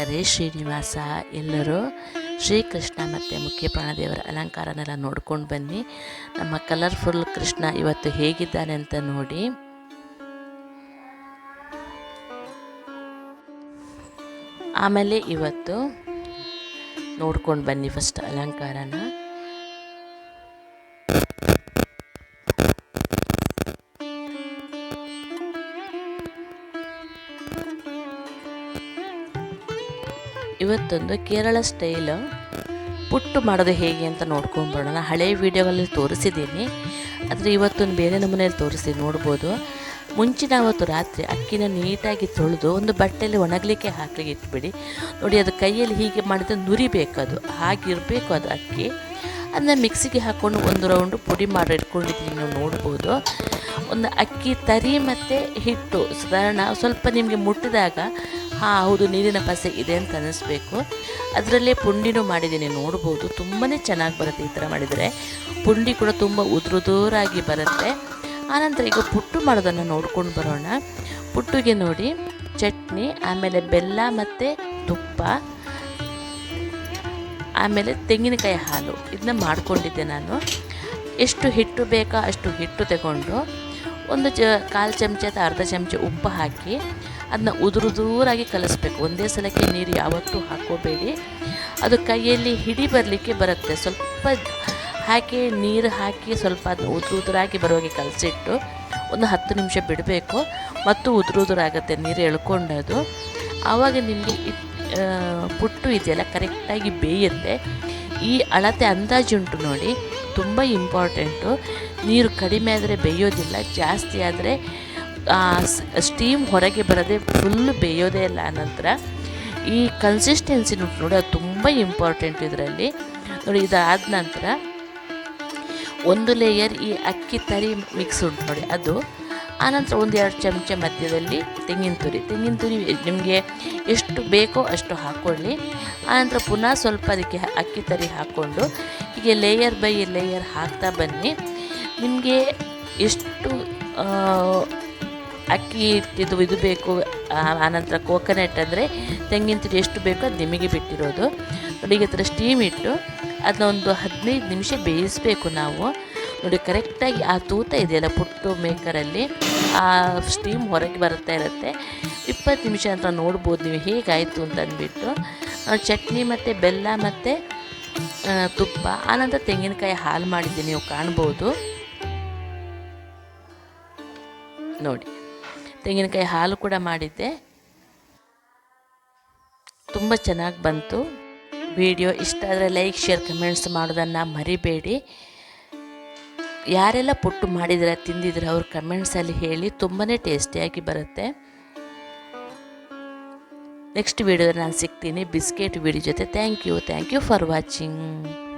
ಹರೇ ಶ್ರೀನಿವಾಸ, ಎಲ್ಲರೂ ಶ್ರೀಕೃಷ್ಣ ಮತ್ತು ಮುಖ್ಯ ಪ್ರಾಣದೇವರ ಅಲಂಕಾರನೆಲ್ಲ ನೋಡ್ಕೊಂಡು ಬನ್ನಿ. ನಮ್ಮ ಕಲರ್ಫುಲ್ ಕೃಷ್ಣ ಇವತ್ತು ಹೇಗಿದ್ದಾನೆ ಅಂತ ನೋಡಿ. ಆಮೇಲೆ ಇವತ್ತು ನೋಡ್ಕೊಂಡು ಬನ್ನಿ ಫಸ್ಟ್ ಅಲಂಕಾರನ. ಇವತ್ತೊಂದು ಕೇರಳ ಸ್ಟೈಲ್ ಪುಟ್ಟು ಮಾಡೋದು ಹೇಗೆ ಅಂತ ನೋಡ್ಕೊಂಡ್ಬರೋಣ ಹಳೆ ವೀಡಿಯೋಗಳಲ್ಲಿ ತೋರಿಸಿದ್ದೀನಿ. ಆದರೆ ಇವತ್ತೊಂದು ಬೇರೆ ನಮೂನೆಯಲ್ಲಿ ತೋರಿಸಿ ನೋಡ್ಬೋದು. ಮುಂಚಿನ ಅವತ್ತು ರಾತ್ರಿ ಅಕ್ಕಿನ ನೀಟಾಗಿ ತೊಳೆದು ಒಂದು ಬಟ್ಟೆಯಲ್ಲಿ ಒಣಗಲಿಕ್ಕೆ ಹಾಕಲಿಕ್ಕೆ ಇಟ್ಬಿಡಿ. ನೋಡಿ, ಅದು ಕೈಯಲ್ಲಿ ಹೀಗೆ ಮಾಡಿದ್ರೆ ನುರಿಬೇಕು ಅದು. ಹಾಗಿರಬೇಕು ಅದು ಅಕ್ಕಿ. ಅದನ್ನ ಮಿಕ್ಸಿಗೆ ಹಾಕ್ಕೊಂಡು ಒಂದು ರೌಂಡು ಪುಡಿ ಮಾಡಿ ಇಟ್ಕೊಂಡಿದ್ದೀನಿ ನೀವು ನೋಡ್ಬೋದು. ಒಂದು ಅಕ್ಕಿ ತರಿ ಮತ್ತು ಹಿಟ್ಟು. ಸಾಧಾರಣ ಸ್ವಲ್ಪ ನಿಮಗೆ ಮುಟ್ಟಿದಾಗ ಹಾಂ, ಹೌದು, ನೀರಿನ ಪಸೆ ಇದೆ ಅಂತ ಅನ್ನಿಸ್ಬೇಕು ಅದರಲ್ಲೇ ಪುಂಡಿನೂ ಮಾಡಿದ್ದೀನಿ, ನೋಡ್ಬೋದು. ತುಂಬಾ ಚೆನ್ನಾಗಿ ಬರುತ್ತೆ ಈ ಥರ ಮಾಡಿದರೆ. ಪುಂಡಿ ಕೂಡ ತುಂಬ ಉದುರುದೂರಾಗಿ ಬರುತ್ತೆ. ಆನಂತರ ಈಗ ಪುಟ್ಟು ಮಾಡೋದನ್ನು ನೋಡ್ಕೊಂಡು ಬರೋಣ. ಪುಟ್ಟಿಗೆ ನೋಡಿ, ಚಟ್ನಿ, ಆಮೇಲೆ ಬೆಲ್ಲ ಮತ್ತು ತುಪ್ಪ, ಆಮೇಲೆ ತೆಂಗಿನಕಾಯಿ ಹಾಲು. ಇದನ್ನ ಮಾಡ್ಕೊಂಡಿದ್ದೆ ನಾನು. ಎಷ್ಟು ಹಿಟ್ಟು ಬೇಕಾ ಅಷ್ಟು ಹಿಟ್ಟು ತಗೊಂಡು, ಒಂದು ಚ, ಕಾಲು ಚಮಚ ಅಥವಾ ಅರ್ಧ ಚಮಚ ಉಪ್ಪು ಹಾಕಿ ಅದನ್ನ ಉದುರು ದೂರಾಗಿ ಕಲಿಸ್ಬೇಕು. ಒಂದೇ ಸಲಕ್ಕೆ ನೀರು ಯಾವತ್ತೂ ಹಾಕೋಬೇಡಿ. ಅದು ಕೈಯಲ್ಲಿ ಹಿಡಿ ಬರಲಿಕ್ಕೆ ಬರುತ್ತೆ. ಸ್ವಲ್ಪ ಹಾಕಿ, ನೀರು ಹಾಕಿ ಸ್ವಲ್ಪ ಅದನ್ನ ಉದುರು ಉದುರಾಗಿ ಬರುವಾಗೆ ಕಲಸಿಟ್ಟು ಒಂದು ಹತ್ತು ನಿಮಿಷ ಬಿಡಬೇಕು. ಮತ್ತು ಉದುರು ಉದುರಾಗುತ್ತೆ ನೀರು ಎಳ್ಕೊಂಡದು ಆವಾಗ ನಿಮಗೆ ಪುಟ್ಟು ಇದೆಯಲ್ಲ, ಕರೆಕ್ಟಾಗಿ ಬೇಯುತ್ತೆ. ಈ ಅಳತೆ ಅಂದಾಜುಂಟು ನೋಡಿ. ತುಂಬ ಇಂಪಾರ್ಟೆಂಟು ನೀರು ಕಡಿಮೆ ಆದರೆ ಬೇಯೋದಿಲ್ಲ, ಜಾಸ್ತಿ ಆದರೆ ಸ್ಟೀಮ್ ಹೊರಗೆ ಬರದೆ ಫುಲ್ ಬೇಯೋದೇ ಇಲ್ಲ ನಂತರ ಈ ಕನ್ಸಿಸ್ಟೆನ್ಸಿ ನೋಡಿ ಅದು ತುಂಬ ಇಂಪಾರ್ಟೆಂಟ್ ಇದರಲ್ಲಿ. ನೋಡಿ ಇದಾದ ನಂತರ ಒಂದು ಲೇಯರ್ ಈ ಅಕ್ಕಿ ತರಿ ಮಿಕ್ಸ್ ಉಂಟು ನೋಡಿ ಅದು. ಆನಂತರ ಒಂದು ಎರಡು ಚಮಚ ಮಧ್ಯದಲ್ಲಿ ತೆಂಗಿನ ತುರಿ. ತೆಂಗಿನ ತುರಿ ನಿಮಗೆ ಎಷ್ಟು ಬೇಕೋ ಅಷ್ಟು ಹಾಕ್ಕೊಳ್ಳಿ ಆನಂತರ ಪುನಃ ಸ್ವಲ್ಪ ಅದಕ್ಕೆ ಅಕ್ಕಿ ತರಿ ಹಾಕ್ಕೊಂಡು ಹೀಗೆ ಲೇಯರ್ ಬೈ ಲೇಯರ್ ಹಾಕ್ತಾ ಬನ್ನಿ. ನಿಮಗೆ ಎಷ್ಟು ಅಕ್ಕಿ ಇದು ಇದು ಬೇಕು. ಆನಂತರ ಕೋಕೋನಟ್ ಅಂದರೆ ತೆಂಗಿನ ತುರಿ ಎಷ್ಟು ಬೇಕೋ ಅದು ನಿಮಗೆ ಬಿಟ್ಟಿರೋದು. ನೋಡಿ ಈಗ ಥರ ಸ್ಟೀಮ್ ಇಟ್ಟು ಅದನ್ನ ಒಂದು ಹದಿನೈದು ನಿಮಿಷ ಬೇಯಿಸಬೇಕು ನಾವು. ನೋಡಿ ಕರೆಕ್ಟಾಗಿ ಆ ತೂತ ಇದೆಯಲ್ಲ ಪುಟ್ಟು ಮೇಕರಲ್ಲಿ ಆ ಸ್ಟೀಮ್ ಹೊರಗೆ ಬರ್ತಾ ಇರುತ್ತೆ. ಇಪ್ಪತ್ತು ನಿಮಿಷ ಅಂತ ನೋಡ್ಬೋದು ನೀವು ಹೇಗಾಯಿತು ಅಂತ ಅಂದ್ಬಿಟ್ಟು. ಚಟ್ನಿ ಮತ್ತು ಬೆಲ್ಲ ಮತ್ತು ತುಪ್ಪ ಆನಂತರ ತೆಂಗಿನಕಾಯಿ ಹಾಲು ಮಾಡಿದ್ದೀನಿ ನೀವು ಕಾಣ್ಬೋದು. ನೋಡಿ. ತೆಂಗಿನಕಾಯಿ ಹಾಲು ಕೂಡ ಮಾಡಿದ್ದೆ. ತುಂಬ ಚೆನ್ನಾಗಿ ಬಂತು. ವಿಡಿಯೋ ಇಷ್ಟ ಆದರೆ ಲೈಕ್, ಶೇರ್, ಕಮೆಂಟ್ಸ್ ಮಾಡೋದನ್ನು ಮರಿಬೇಡಿ. ಯಾರೆಲ್ಲ ಪುಟ್ಟು ಮಾಡಿದ್ರೆ, ತಿಂದಿದ್ರೆ ಅವ್ರ ಕಮೆಂಟ್ಸಲ್ಲಿ ಹೇಳಿ ತುಂಬಾ ಟೇಸ್ಟಿಯಾಗಿ ಬರುತ್ತೆ. ನೆಕ್ಸ್ಟ್ ವಿಡಿಯೋದಲ್ಲಿ ನಾನು ಸಿಗ್ತೀನಿ. ಬಿಸ್ಕೆಟ್ ವಿಡಿಯೋ ಜೊತೆ. Thank you thank you for watching.